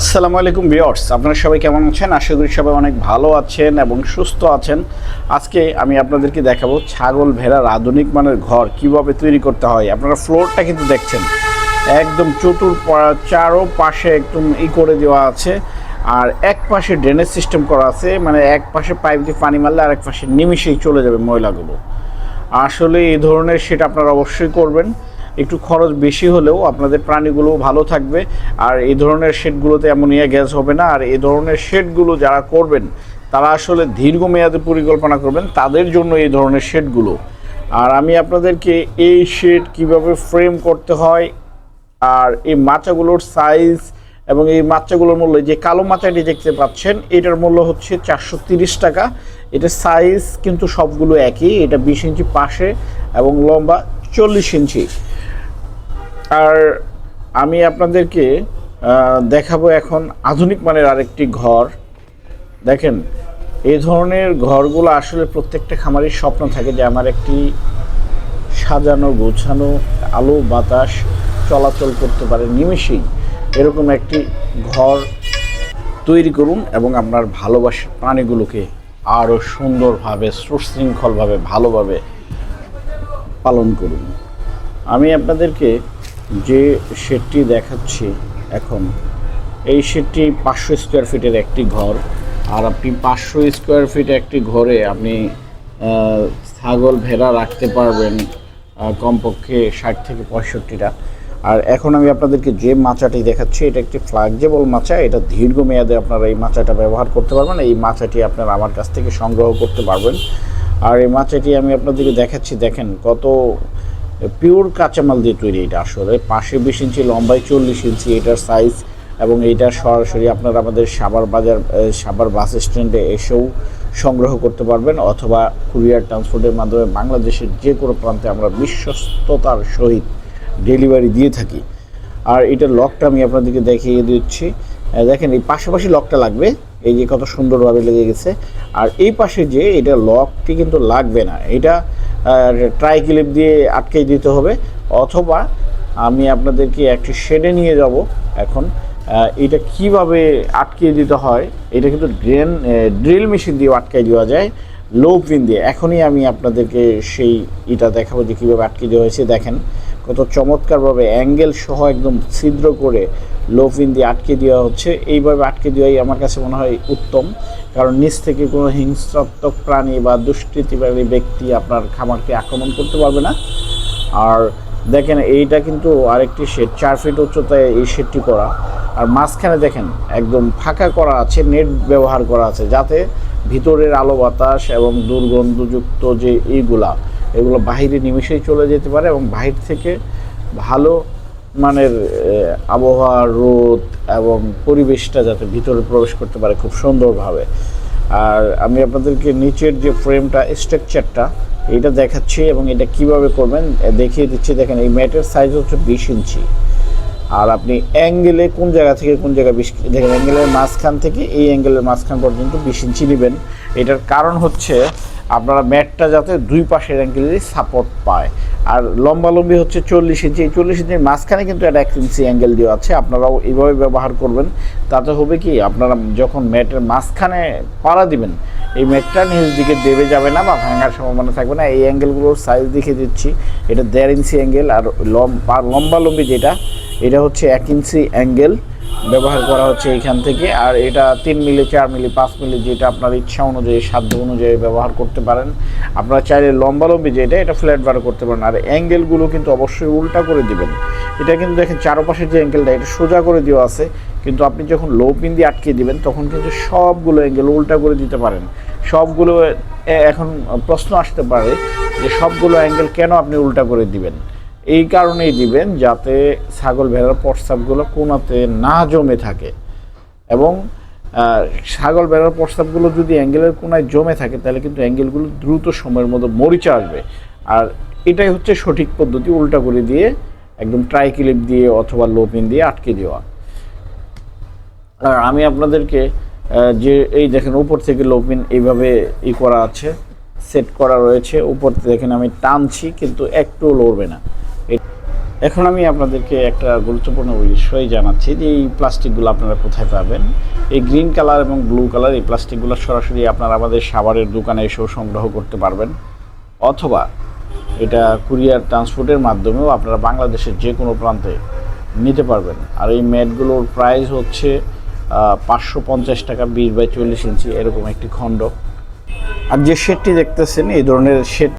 আসসালামু আলাইকুম ভিউয়ার্স, আপনারা সবাই কেমন আছেন? আশা করি সবাই অনেক ভালো আছেন এবং সুস্থ আছেন। আজকে আমি আপনাদেরকে দেখাবো ছাগল ভেড়ার আধুনিক মানের ঘর কীভাবে তৈরি করতে হয়। আপনারা ফ্লোরটা কিন্তু দেখছেন। একদম চতুর চারো পাশে একদম ই করে দেওয়া আছে। আর এক পাশে ড্রেনেজ সিস্টেম করা আছে মানে এক পাশে পাইপ দিয়ে পানি মারলে আর এক পাশে নিমিশেই চলে যাবে ময়লাগুলো। আসলে এই ধরনের সেটা আপনারা অবশ্যই করবেন। একটু খরচ বেশি হলেও আপনাদের প্রাণীগুলো ভালো থাকবে। আর এই ধরনের শেডগুলোতে অ্যামোনিয়া গ্যাস হবে না। আর এই ধরনের শেডগুলো যারা করবেন, তারা আসলে দীর্ঘমেয়াদী পরিকল্পনা করবেন তাদের জন্য এই ধরনের শেডগুলো। আর আমি আপনাদেরকে এই শেড কীভাবে ফ্রেম করতে হয়, আর এই মাচাগুলোর সাইজ এবং এই মাচাগুলোর মূল্য যে কালো মাচাটি দেখতে পাচ্ছেন, এটার মূল্য হচ্ছে চারশো টাকা। এটার সাইজ কিন্তু সবগুলো একই। এটা বিশ ইঞ্চি পাশে এবং লম্বা চল্লিশ ইঞ্চি। আর আমি আপনাদেরকে দেখাবো এখন আধুনিক মানের আরেকটি ঘর। দেখেন, এই ধরনের ঘরগুলো আসলে প্রত্যেকটা খামারের স্বপ্ন থাকে যে আমার একটি সাজানো, গোছানো, আলো, বাতাস চলাচল করতে পারে নিমেষেই। এরকম একটি ঘর তৈরি করুন এবং আপনার ভালোবাসার প্রাণীগুলোকে আরও সুন্দরভাবে, সুশৃঙ্খলভাবে, ভালোভাবে পালন করুন। আমি আপনাদেরকে যে শেডটি দেখাচ্ছি এখন, এই শেডটি পাঁচশো স্কোয়ার ফিটের একটি ঘর। আর আপনি পাঁচশো স্কোয়ার ফিট একটি ঘরে আপনি ছাগল, ভেড়া রাখতে পারবেন কমপক্ষে ষাট থেকে পঁয়ষট্টিটা। আর এখন আমি আপনাদেরকে যে মাচাটি দেখাচ্ছি, এটা একটি ফ্লাক্সিবল মাচা। এটা দীর্ঘমেয়াদে আপনারা এই মাচাটা ব্যবহার করতে পারবেন। এই মাচাটি আপনারা আমার কাছ থেকে সংগ্রহ করতে পারবেন। আর এই মাচাটি আমি আপনাদেরকে দেখাচ্ছি, দেখেন কত পিওর কাঁচামাল দিয়ে তৈরি এটা আসলে। পাশে বিশ ইঞ্চি লম্বায় চল্লিশ ইঞ্চি এটার সাইজ এবং এইটা সরাসরি আপনারা আমাদের সাবার বাজার সাবার বাস স্ট্যান্ডে এসেও সংগ্রহ করতে পারবেন অথবা কুরিয়ার ট্রান্সপোর্টের মাধ্যমে বাংলাদেশের যে কোনো প্রান্তে আমরা বিশ্বস্ততার সহিত ডেলিভারি দিয়ে থাকি। আর এটা লকটা আমি আপনাদেরকে দেখিয়ে দিচ্ছি। দেখেন এই পাশাপাশি লকটা লাগবে। এই যে কত সুন্দরভাবে লেগে গেছে। আর এই পাশে যে এটা লকটি কিন্তু লাগবে না। এটা ট্রাই ক্লিপ দিয়ে আটকে দিতে হবে। অথবা আমি আপনাদেরকে একটি শেডে নিয়ে যাব এখন। এটা কীভাবে আটকে দিতে হয়? এটা কিন্তু ড্রেন ড্রিল মেশিন দিয়ে আটকে দেওয়া যায়। লো পিন দিয়ে এখনই আমি আপনাদেরকে সেই এটা দেখাবো যে কীভাবে আটকে দেওয়া হয়েছে। দেখেন কত চমৎকারভাবে অ্যাঙ্গেল সহ একদম ছিদ্র করে লো পিন দিয়ে আটকে দেওয়া হচ্ছে। এইভাবে আটকে দেওয়াই আমার কাছে মনে হয় উত্তম। কারণ নিচ থেকে কোনো হিংসাত্মক প্রাণী বা দুষ্কৃতিকারী ব্যক্তি আপনার খামারকে আক্রমণ করতে পারবে না। আর দেখেন এইটা কিন্তু আরেকটি শেড, চার ফিট উচ্চতায় এই শেডটি করা। আর মাঝখানে দেখেন একদম ফাঁকা করা আছে, নেট ব্যবহার করা আছে, যাতে ভিতরের আলো বাতাস এবং দুর্গন্ধযুক্ত যে এইগুলা এগুলো বাহিরে নিমিশেই চলে যেতে পারে এবং বাহির থেকে ভালো মানের আবহাওয়া, রোদ এবং পরিবেশটা যাতে ভিতরে প্রবেশ করতে পারে খুব সুন্দরভাবে। আর আমি আপনাদেরকে নিচের যে ফ্রেমটা, স্ট্রাকচারটা, এটা দেখাচ্ছি এবং এটা কীভাবে করবেন দেখিয়ে দিচ্ছি। দেখেন, এই ম্যাটের সাইজ হচ্ছে বিশ ইঞ্চি। আর আপনি অ্যাঙ্গেলে কোন জায়গা থেকে কোন জায়গা বিশ দেখেন, অ্যাঙ্গেলের মাঝখান থেকে এই অ্যাঙ্গেলের মাঝখান পর্যন্ত বিশ ইঞ্চি নেবেন। এটার কারণ হচ্ছে আপনারা ম্যাটটা যাতে দুই পাশের অ্যাঙ্গেলেরই সাপোর্ট পায়। আর লম্বালম্বি হচ্ছে চল্লিশ ইঞ্চি। এই চল্লিশ ইঞ্চির মাঝখানে কিন্তু একটা এক ইঞ্চি অ্যাঙ্গেল দেওয়া আছে। আপনারাও এইভাবে ব্যবহার করবেন। তাতে হবে কি, আপনারা যখন ম্যাটের মাঝখানে পাড়া দিবেন, এই ম্যাটটা নিজ দিকে দেবে যাবে না বা ভাঙার সম্ভাবনা থাকবে না। এই অ্যাঙ্গেলগুলোর সাইজ দেখিয়ে দিচ্ছি। এটা দেড় ইঞ্চি অ্যাঙ্গেল আর লম্বা লম্বালম্বি যেটা এটা হচ্ছে এক ইঞ্চি অ্যাঙ্গেল ব্যবহার করা হচ্ছে এইখান থেকে, আর এটা তিন মিলি, চার মিলি, পাঁচ মিলি যেটা আপনার ইচ্ছা অনুযায়ী, সাধ্য অনুযায়ী ব্যবহার করতে পারেন। আপনারা চাইলে লম্বালম্বি যেটা, এটা ফ্ল্যাট বার করতে পারেন। আর অ্যাঙ্গেলগুলো কিন্তু অবশ্যই উল্টা করে দিবেন। এটা কিন্তু দেখেন চারপাশের যে অ্যাঙ্গেলটা এটা সোজা করে দেওয়া আছে। কিন্তু আপনি যখন লো পিন দিয়ে আটকে দিবেন, তখন কিন্তু সবগুলো অ্যাঙ্গেল উল্টা করে দিতে পারেন। সবগুলো এখন প্রশ্ন আসতে পারে যে সবগুলো অ্যাঙ্গেল কেন আপনি উল্টা করে দিবেন? এই কারণেই দিবেন যাতে ছাগল ভেড়ার প্রস্তাবগুলো কোনাতে না জমে থাকে। এবং ছাগল ভেড়ার প্রস্তাবগুলো যদি অ্যাঙ্গেলের কোনায় জমে থাকে, তাহলে কিন্তু অ্যাঙ্গেলগুলো দ্রুত সময়ের মধ্যে মরিচা আসবে। আর এটাই হচ্ছে সঠিক পদ্ধতি উল্টা করে দিয়ে, একদম ট্রাই ক্লিপ দিয়ে অথবা লোপিন দিয়ে আটকে দেওয়া। আর আমি আপনাদেরকে যে এই দেখেন উপর থেকে লোপিন এইভাবে ই করা আছে, সেট করা রয়েছে। উপর দেখেন আমি টানছি, কিন্তু একটু লড়বে না। এখন আমি আপনাদেরকে একটা গুরুত্বপূর্ণ বিষয় জানাচ্ছি যে এই প্লাস্টিকগুলো আপনারা কোথায় পাবেন? এই গ্রিন কালার এবং ব্লু কালার, এই প্লাস্টিকগুলো সরাসরি আপনারা আমাদের সাভারের দোকানে এসেও সংগ্রহ করতে পারবেন। অথবা এটা কুরিয়ার ট্রান্সপোর্টের মাধ্যমেও আপনারা বাংলাদেশের যে কোনো প্রান্তে নিতে পারবেন। আর এই ম্যাটগুলোর প্রাইস হচ্ছে পাঁচশো পঞ্চাশ টাকা বিশ বাই চল্লিশ ইঞ্চি, এরকম একটি খণ্ড। আর যে শেডটি দেখতেছেন, এই ধরনের শেড